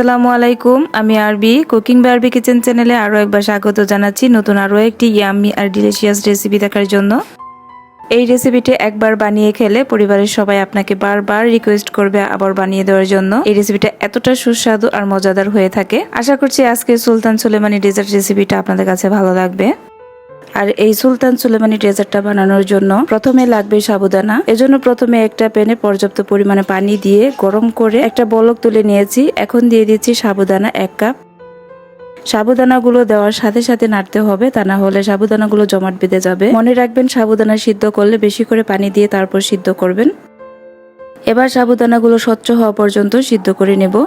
আসসালামু আলাইকুম, আমি আরবি। কুকিং বা আরবি কিচেন চ্যানেলে আরও একবার স্বাগত জানাচ্ছি নতুন আরও একটি ইয়ামি আর ডিলিশিয়াস রেসিপি দেখার জন্য। এই রেসিপিটি একবার বানিয়ে খেলে পরিবারের সবাই আপনাকে বারবার রিকোয়েস্ট করবে আবার বানিয়ে দেওয়ার জন্য। এই রেসিপিটা এতটা সুস্বাদু আর মজাদার হয়ে থাকে। আশা করছি আজকে সুলতান সুলেমানি ডেজার্ট রেসিপিটা আপনাদের কাছে ভালো লাগবে। আর এই সুলতান সুলেমানি ডেজার্টটা বানানোর জন্য প্রথমে লাগবে সাবুদানা। এজন্য প্রথমে একটা প্যানে পর্যাপ্ত পরিমাণে পানি দিয়ে গরম করে একটা বলক তুলে নিয়েছি। এখন দিয়ে দিচ্ছি সাবুদানা এক কাপ। সাবুদানাগুলো দেওয়ার সাথে সাথে নাড়তে হবে, তা না হলে সাবুদানাগুলো জমাট বেঁধে যাবে। মনে রাখবেন, সাবুদানা সিদ্ধ করলে বেশি করে পানি দিয়ে তারপর সিদ্ধ করবেন। এবার সাবুদানাগুলো স্বচ্ছ হওয়া পর্যন্ত সিদ্ধ করে নেব।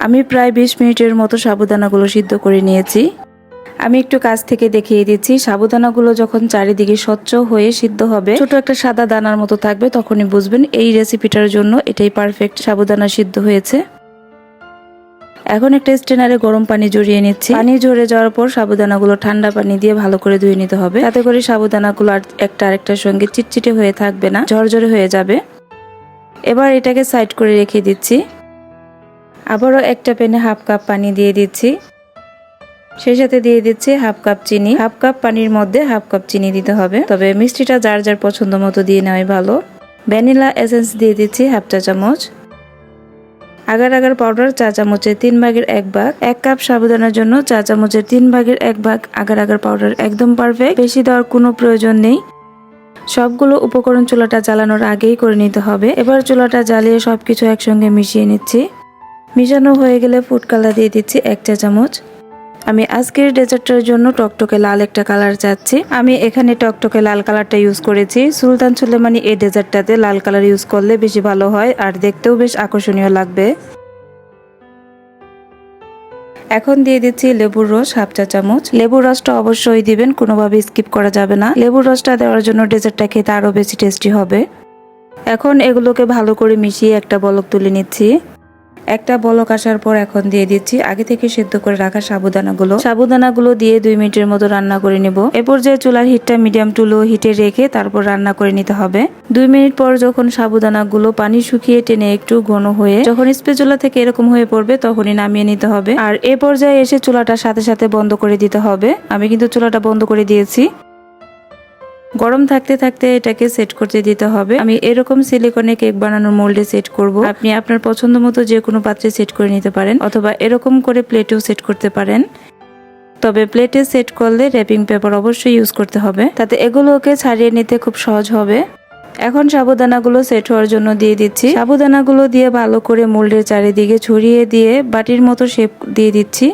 আমি প্রায় বিশ মিনিটের মতো সাবুদানাগুলো সিদ্ধ করে নিয়েছি। আমি একটু কাছ থেকে দেখিয়ে দিচ্ছি। সাবুদানাগুলো যখন চারিদিকে স্বচ্ছ হয়ে সিদ্ধ হবে, ছোট একটা সাদা দানার মতো থাকবে, তখনই বুঝবেন এই রেসিপিটার জন্য এটাই পারফেক্ট সাবুদানা সিদ্ধ হয়েছে। এখন একটা স্টেনারে গরম পানি জড়িয়ে নিচ্ছি। পানি ঝরে যাওয়ার পর সাবুদানাগুলো ঠান্ডা পানি দিয়ে ভালো করে ধুয়ে নিতে হবে। তাতে করে সাবুদানাগুলো আর একটা আরেকটার সঙ্গে চিটচিটে হয়ে থাকবে না, ঝরঝরে হয়ে যাবে। এবার এটাকে সাইড করে রেখে দিচ্ছি। আবারও একটা প্যানে হাফ কাপ পানি দিয়ে দিচ্ছি। সেই সাথে দিয়ে দিচ্ছি হাফ কাপ চিনি। হাফ কাপ পানির মধ্যে হাফ কাপ চিনি দিতে হবে। তবে মিষ্টিটা যার যার পছন্দ মতো দিয়ে নেওয়াই ভালো। ভ্যানিলা এসেন্স দিয়ে দিচ্ছি হাফ চা চামচ। আগার আগার পাউডার চা চামচের তিন ভাগের এক ভাগ। এক কাপ সাবুদানার জন্য চা চামচের তিন ভাগের এক ভাগ আগার আগার পাউডার একদম পারফেক্ট। বেশি দেওয়ার কোনো প্রয়োজন নেই। সবগুলো উপকরণ চুলাটা জ্বালানোর আগেই করে নিতে হবে। এবার চুলাটা জ্বালিয়ে সব কিছু একসঙ্গে মিশিয়ে নিচ্ছি। মিশানো হয়ে গেলে ফুড কালার দিয়ে দিচ্ছি এক চা চামচ। আমি আজকের ডেজার্টের জন্য টকটকে লাল একটা কালার চাচ্ছি। আমি এখানে টকটকে লাল কালারটা ইউজ করেছি। সুলতান সুলেমানি এই ডেজার্টটাতে লাল কালার ইউজ করলে বেশি ভালো হয় আর দেখতেও বেশ আকর্ষণীয় লাগবে। এখন দিয়ে দিচ্ছি লেবুর রস হাফ চা চামচ। লেবুর রসটা অবশ্যই দিবেন, কোনোভাবে স্কিপ করা যাবে না। লেবুর রসটা দেওয়ার জন্য ডেজার্টটা খেতে আরও বেশি টেস্টি হবে। এখন এগুলোকে ভালো করে মিশিয়ে একটা বলক তুলে নিচ্ছি। একটা বলক আসার পর এখন দিয়ে দিচ্ছি। আগে থেকে সেদ্ধ করে রাখা সাবুদানাগুলো। সাবুদানাগুলো দিয়ে দুই মিনিটের মতো রান্না করে নেব। এ পর্যায়ে চুলার হিটটা মিডিয়াম টু লো হিটে রেখে তারপর রান্না করে নিতে হবে। দুই মিনিট পর যখন সাবুদানাগুলো পানি শুকিয়ে টেনে একটু ঘন হয়ে, যখন স্পেচুলা থেকে এরকম হয়ে পড়বে তখনই নামিয়ে নিতে হবে। আর এ পর্যায়ে এসে চুলাটা সাথে সাথে বন্ধ করে দিতে হবে। আমি কিন্তু চুলাটা বন্ধ করে দিয়েছি। গরম থাকতে থাকতে এটাকে সেট করতে দিতে হবে। আমি এরকম সিলিকনে কেক বানানোর মোল্ডে সেট করব। আপনি আপনার পছন্দ মতো যে কোনো পাত্রে সেট করে নিতে পারেন অথবা এরকম করে প্লেটেও সেট করতে পারেন। তবে প্লেটে সেট করলে র্যাপিং পেপার অবশ্যই ইউজ করতে হবে। তাতে এগুলোকে ছাড়িয়ে নিতে খুব সহজ হবে। এখন সাবুদানাগুলো সেট হওয়ার জন্য দিয়ে দিচ্ছি। সাবুদানাগুলো দিয়ে ভালো করে মোল্ডের চারিদিকে ছড়িয়ে দিয়ে বাটির মতো শেপ দিয়ে দিচ্ছি।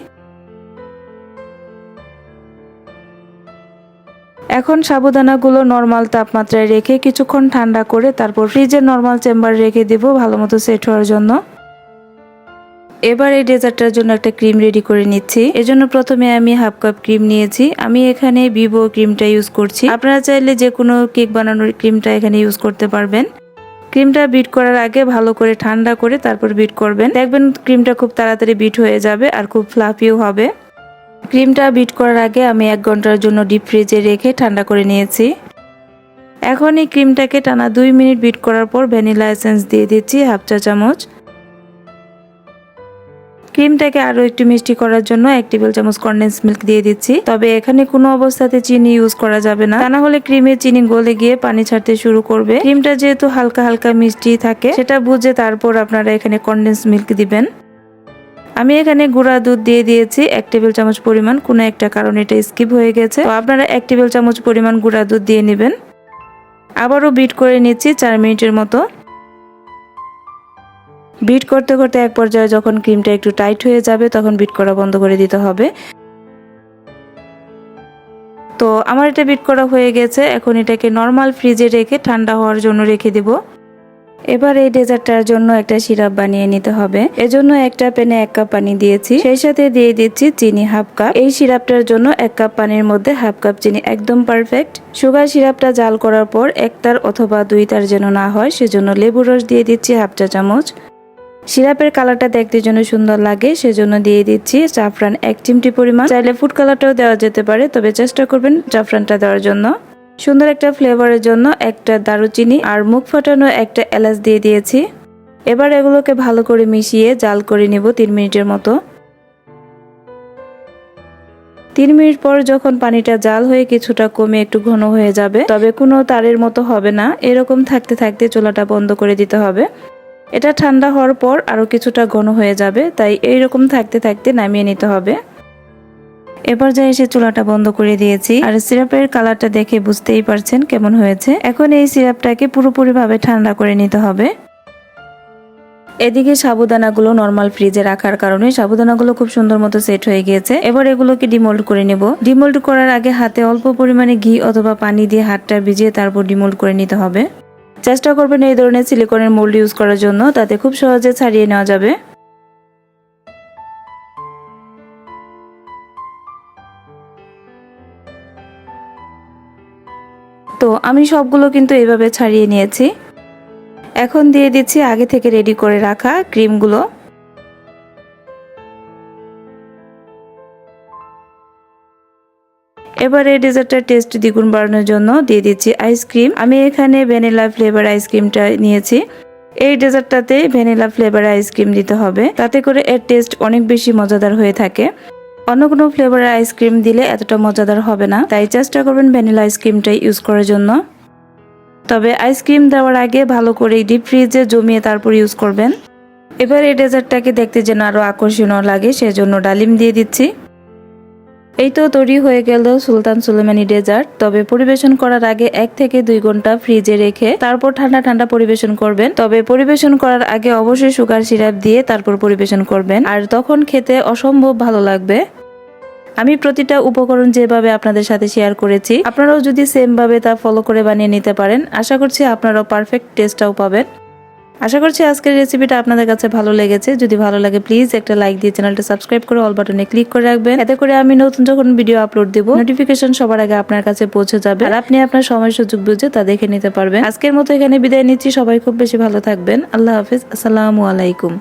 এখন সাবুদানাগুলো নর্মাল তাপমাত্রায় রেখে কিছুক্ষণ ঠান্ডা করে তারপর ফ্রিজের নর্মাল চেম্বার রেখে দিব ভালো মতো সেট হওয়ার জন্য। এবার এই ডেজার্টটার জন্য একটা ক্রিম রেডি করে নিচ্ছি। এজন্য প্রথমে আমি হাফ কাপ ক্রিম নিয়েছি। আমি এখানে ভিভো ক্রিমটা ইউজ করছি। আপনারা চাইলে যে কোনো কেক বানানোর ক্রিমটা এখানে ইউজ করতে পারবেন। ক্রিমটা বিট করার আগে ভালো করে ঠান্ডা করে তারপর বিট করবেন। দেখবেন ক্রিমটা খুব তাড়াতাড়ি বিট হয়ে যাবে আর খুব ফ্লাফিও হবে। ক্রিমটা বিট করার আগে আমি এক ঘণ্টার জন্য ডিপ ফ্রিজে রেখে ঠান্ডা করে নিয়েছি। এখন এই ক্রিমটাকে টানা দুই মিনিট বিট করার পর ভ্যানিলা এসেন্স দিয়ে দিচ্ছি হাফ চা চামচ। ক্রিমটাকে আরও একটু মিষ্টি করার জন্য এক টেবিল চামচ কন্ডেন্স মিল্ক দিয়ে দিচ্ছি। তবে এখানে কোনো অবস্থাতে চিনি ইউজ করা যাবে না। তা না হলে ক্রিমে চিনি গলে গিয়ে পানি ছাড়তে শুরু করবে। ক্রিমটা যেহেতু হালকা হালকা মিষ্টি থাকে, সেটা বুঝে তারপর আপনারা এখানে কন্ডেন্স মিল্ক দিবেন। আমি এখানে গুঁড়া দুধ দিয়ে দিয়েছি এক টেবিল চামচ পরিমাণ। কোনো একটা কারণে এটা স্কিপ হয়ে গেছে। তো আপনারা এক টেবিল চামচ পরিমাণ গুঁড়া দুধ দিয়ে নেবেন। আবারও বিট করে নিচ্ছি চার মিনিটের মতো। বিট করতে করতে এক পর্যায়ে যখন ক্রিমটা একটু টাইট হয়ে যাবে, তখন বিট করা বন্ধ করে দিতে হবে। তো আমার এটা বিট করা হয়ে গেছে। এখন এটাকে নর্মাল ফ্রিজে রেখে ঠান্ডা হওয়ার জন্য রেখে দিব। এবার এই ডেজার্টটার জন্য একটা সিরাপ বানিয়ে নিতে হবে। এজন্য একটা প্যানে এক কাপ পানি দিয়েছি। সেই সাথে দিয়ে দিচ্ছি চিনি হাফ কাপ। এই সিরাপটার জন্য এক কাপ পানির মধ্যে হাফ কাপ চিনি একদম পারফেক্ট। সুগার সিরাপটা জাল করার পর এক তার অথবা দুই তার যেন না হয়, সেজন্য লেবু রস দিয়ে দিচ্ছি হাফ চা চামচ। সিরাপের কালারটা দেখতে জন্য সুন্দর লাগে, সেজন্য দিয়ে দিচ্ছি জাফরান এক চিমটি পরিমাণ। চাইলে ফুড কালারটাও দেওয়া যেতে পারে, তবে চেষ্টা করবেন জাফরানটা দেওয়ার জন্য। সুন্দর একটা ফ্লেভারের জন্য একটা দারুচিনি আর মুখ ফাটানো একটা এলাচ দিয়ে দিয়েছি। এবার এগুলোকে ভালো করে মিশিয়ে জাল করে নেব তিন মিনিটের মতো। তিন মিনিট পর যখন পানিটা জাল হয়ে কিছুটা কমে একটু ঘন হয়ে যাবে, তবে কোনো তারের মতো হবে না। এরকম থাকতে থাকতে চুলাটা বন্ধ করে দিতে হবে। এটা ঠান্ডা হওয়ার পর আরও কিছুটা ঘন হয়ে যাবে, তাই এইরকম থাকতে থাকতে নামিয়ে নিতে হবে। এবার যা এসে চুলাটা বন্ধ করে দিয়েছি। আর সিরাপের কালারটা দেখে বুঝতেই পারছেন কেমন হয়েছে। এখন এই সিরাপটাকে পুরোপুরিভাবে ঠান্ডা করে নিতে হবে। এদিকে সাবুদানাগুলো নর্মাল ফ্রিজে রাখার কারণে সাবুদানাগুলো খুব সুন্দর মতো সেট হয়ে গিয়েছে। এবার এগুলোকে ডিমোল্ড করে নেব। ডিমোল্ড করার আগে হাতে অল্প পরিমাণে ঘি অথবা পানি দিয়ে হাতটা ভিজিয়ে তারপর ডিমোল্ড করে নিতে হবে। চেষ্টা করবেন এই ধরনের সিলিকনের মোল্ড ইউজ করার জন্য, তাতে খুব সহজে ছাড়িয়ে নেওয়া যাবে। তো আমি সবগুলো কিন্তু এইভাবে ছাড়িয়ে নিয়েছি। এখন দিয়ে দিচ্ছি আগে থেকে রেডি করে রাখা ক্রিমগুলো এবারে ডেজার্টটার টেস্ট দ্বিগুণ বাড়ানোর জন্য দিয়ে দিচ্ছি আইসক্রিম আমি এখানে ভ্যানিলা ফ্লেভার আইসক্রিমটা নিয়েছি। এই ডেজার্টটাতে ভ্যানিলা ফ্লেভার আইসক্রিম দিতে হবে। তাতে করে এর টেস্ট অনেক বেশি মজাদার হয়ে থাকে। অন্য কোনো ফ্লেভারের আইসক্রিম দিলে এতটা মজাদার হবে না। তাই চেষ্টা করবেন ভ্যানিলা আইসক্রিমটাই ইউজ করার জন্য। তবে আইসক্রিম দেওয়ার আগে ভালো করে ডিপ ফ্রিজে জমিয়ে তারপর ইউজ করবেন। এবার এই ডেজার্টটাকে দেখতে যেন আরও আকর্ষণীয় লাগে, সেজন্য ডালিম দিয়ে দিচ্ছি। এই তো তৈরি হয়ে গেল সুলতান সুলেমানি ডেজার্ট। তবে পরিবেশন করার আগে এক থেকে দুই ঘণ্টা ফ্রিজে রেখে তারপর ঠান্ডা ঠান্ডা পরিবেশন করবেন। তবে পরিবেশন করার আগে অবশ্যই সুগার সিরাপ দিয়ে তারপর পরিবেশন করবেন। আর তখন খেতে অসম্ভব ভালো লাগবে। আমি প্রতিটা উপকরণ যেভাবে আপনাদের সাথে শেয়ার করেছি, আপনারাও যদি সেম ভাবে তা ফলো করে বানিয়ে নিতে পারেন। আশা করছি আপনারাও পারফেক্ট টেস্টটাও পাবেন। আশা করছি আজকের রেসিপিটা আপনাদের কাছে ভালো লেগেছে। যদি ভালো লাগে প্লিজ একটা লাইক দিয়ে চ্যানেলটা সাবস্ক্রাইব করে অল বাটনে ক্লিক করে রাখবেন। এতে করে আমি নতুন যখন ভিডিও আপলোড দেবো নোটিফিকেশন সবার আগে আপনার কাছে পৌঁছে যাবে। আর আপনি আপনার সময় সুযোগ বুঝে তা দেখে নিতে পারবেন। আজকের মতো এখানে বিদায় নিচ্ছি। সবাই খুব বেশি ভালো থাকবেন। আল্লাহ হাফিজ। আসসালামু আলাইকুম।